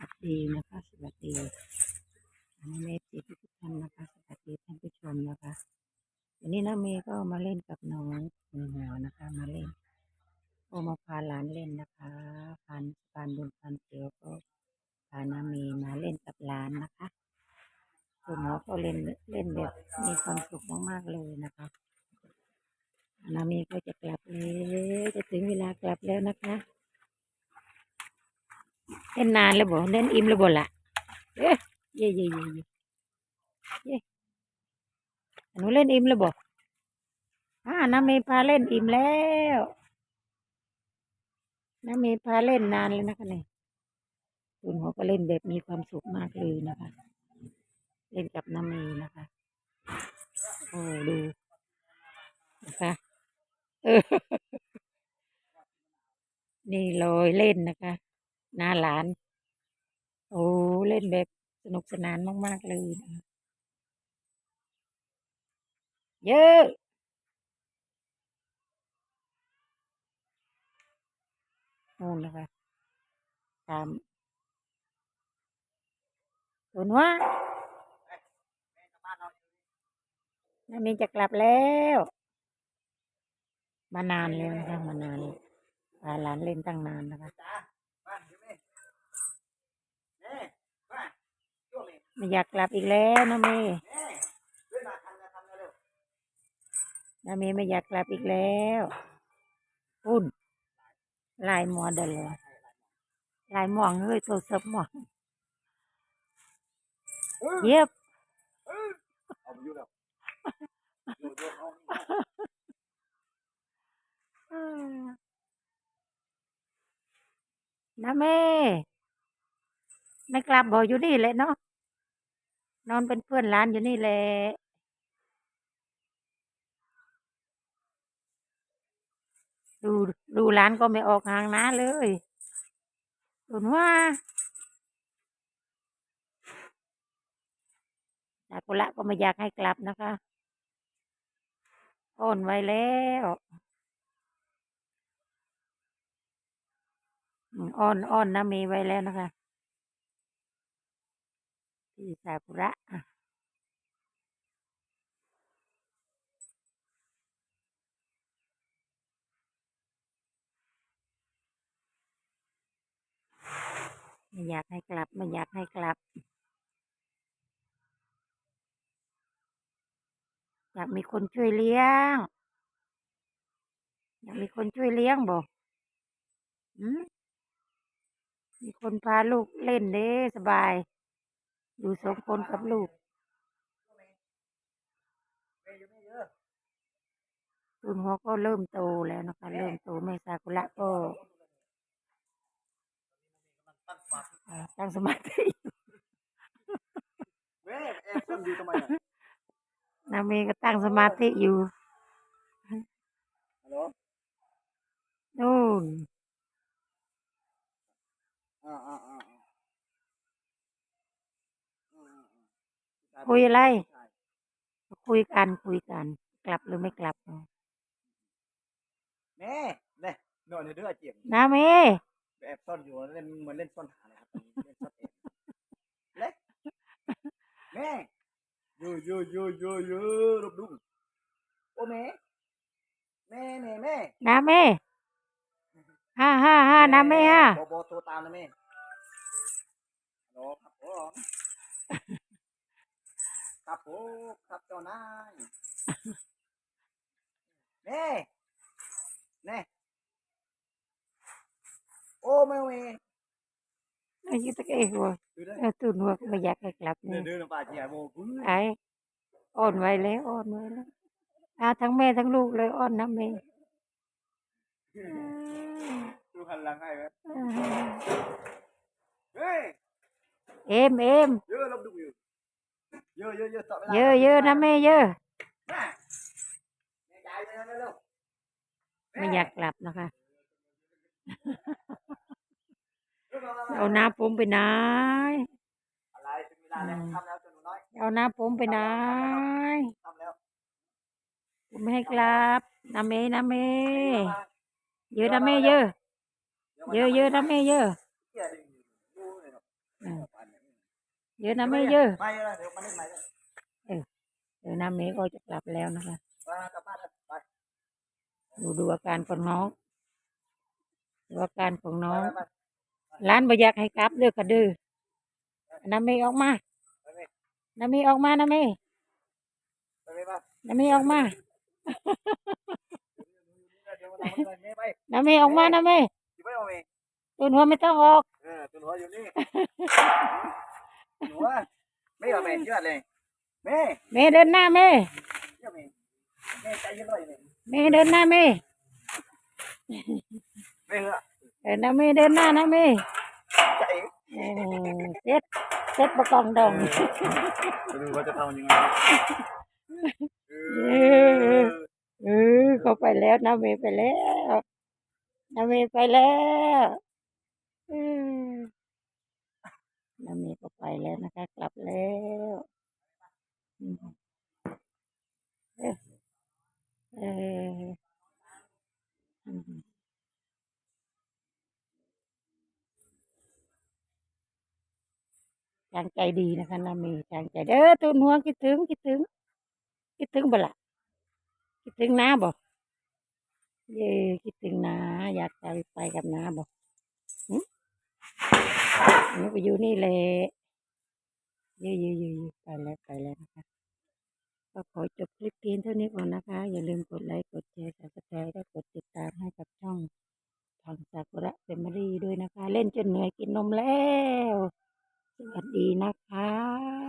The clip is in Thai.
วัสดีนะคะสวัสดีอันนี้เมตีทุกท่านนะคะสวัสดีท่านผู้ชมนะคะวันนี้น้าเมย์ก็มาเล่นกับน้องคุณหัวนะคะ มาเล่นก็มาพาหลานเล่นนะคะพันพานบุญพันเกียวก็พาน้าเมย์มาเล่นกับหลานนะคะคุณหัวก็เล่นเล่นแบบมีความสุขมากๆเลยนะคะน้าเมย์ก็จะกลับแล้วจะถึงเวลากลับแล้วนะคะ เล่นนานแล้วบ่เล่นอิ่มแล้วบ่ล่ะเอ๊ะเย่เย่เย่เย่เย่หนูเล่นอิ่มแล้วบ่อ่าน้าเมย์พาเล่นอิ่มแล้วน้าเมย์พาเล่นนานแล้วนะคะเนี่ยคุณหัวก็เล่นแบบมีความสุขมากเลยนะคะ เล่นกับน้าเมย์นะคะโอ้ดูนะคะเออนี่ลอยเล่นนะคะ หน้าหลาน โอ้เล่นแบบสนุกสนานมากๆเลยนะเยอะนู่นนะคะตามตุนว่าน้ามีจะกลับแล้ว มานานแล้วนะคะมานานพาหลานเล่นตั้งนานนะคะ ไม่ อยากกลับอีกแล้วนะเมย์นะเมย์ไม่อยากกลับอีกแล้วอุ่นลายหมอเดนเลยลายหมองเฮ้ยโทรศัพท์หมองเย็บเอาไปอยู่แล้วอยู่ด้วยเอานะเมย์ไม่กลับบอกอยู่นี่แหละเนาะ นอนเป็นเพื่อนร้านอยู่นี่แหละดูดูร้านก็ไม่ออกห่างนะเลยตุนว่าซากุระก็ไม่อยากให้กลับนะคะอ้อนไว้แล้วอืมอ้อนอ้อนนะเมย์ไว้แล้วนะคะ ที่ซากุระอะไม่อยากให้กลับ ไม่อยากให้กลับ อยากมีคนช่วยเลี้ยง อยากมีคนช่วยเลี้ยงบอกอืมมีคนพาลูกเล่นเด้สบาย อยู่สองคนกับลูกตุนหัวก็เริ่มโตแล้วนะคะ เริ่มโตแม่ซากุระก็เอ่อตั้งสมาธิแม่แอบซ่อนอยู่ทำไมอะนาเมก็ตั้งสมาธิอยู่ ฮัลโหล นู่น อ่าอ่าอ่าอ่า คุยอะไรใช่คุยกันคุยกัน กลับหรือไม่กลับแม่เนี่ยนอนในเดือเจียมนาเมแอบซ่อนอยู่เล่นเหมือนเล่นซ่อนหาเลยครับเล่นซ่อนแอบเล็กแม่ยูยูยูยูยูรูปดุ้งโอ้แม่แม่แม่แม่นาเมห้าห้าห้านาเมห้าโบโบโทรตามนะแม่ฮัลโหลครับผม ครับผมครับเจ้านายแม่แน่โอ้แม่เว้ยอายุตะเกียหัวดูได้เออตุนหัวก็ไม่อยากให้กลับเดินี่นเดินป่าเจียโมพื้นไอ้อ้อนไว้แล้วอ้อนไว้แล้วอาทั้งแม่ทั้งลูกเลยอ้อนนะแม่ดูหันหลังให้ไหมอ่าเฮ้ยเอ็มเอ็มเยอะลบดูอยู่ เยอะเยอะเยอะต่อเวลาเยอะเยอะนะแม่เยอะแม่แม่ยายไปแล้วเร็วไม่อยากกลับนะคะเร็วเร็วเร็วเอาหน้าผมไปไหนอะไรถึงเวลาแล้วทำแล้วจนหนูน้อยเอาหน้าผมไปไหนทำแล้วผมไม่ให้กลับนะแม่นะแม่เยอะนะแม่เยอะเยอะเยอะนะแม่เยอะ เกี่ยดิดูเลยเนาะเยอะนะไม่เยอะไม่เดี๋ยวมาเล่นใหม่กันเดี๋ยวน้าเมย์ก็จะกลับแล้วนะคะมากลับบ้านกันไปดูดูอาการของน้องดูอาการของน้องไปไปร้านบ่อยากให้กลับเด้อกระดื้อน้าเมย์ออกมาไปไปน้าเมย์ออกมาน้าเมย์ไปไปไปน้าเมย์ออกมาเดี๋ยวมาทำอะไรไม่ไปน้าเมย์ออกมาน้าเมย์อยู่ไม่เอาเองตัวหัวไม่ต้องออกเออตัวหัวอยู่นี่ หัวไม่เอาเองเยอะเลยแม่เมย์เดินหน้าเมย์เยอะเองแม่ใจเย็นหน่อยเลยเมย์เดินหน้าเมย์แม่เหรอเออน้าเมย์เดินหน้าน้าเมย์ใจเออเซ็ตเซ็ตประกองดองไปดูว่าจะทำยังไงเออเออเขาไปแล้วน้าเมย์ไปแล้วน้าเมย์ไปแล้วเออ น้ามย์ก็ไปแล้วนะคะ กลับแล้วเออเอออืมจางใจดีนะคะน้ามย์จางใจเด้อตุนหัวคิดถึงคิดถึง คิดถึงบ่ละคิดถึงน้าบ่เย่คิดถึงน้าอยากไปไปกับน้าบ่หึ หนูไปอยู่นี่แหละเย่เย่เย่เย่ไปแล้วไปแล้วนะคะก็ขอจบคลิปเพียงเท่านี้ก่อนนะคะ อย่าลืมกดไลค์กดแชร์กดแชร์และกดติดตามให้กับช่องทางซากุระเฟมารีด้วยนะคะ เล่นจนเหนื่อยกินนมแล้ว สวัสดีนะคะ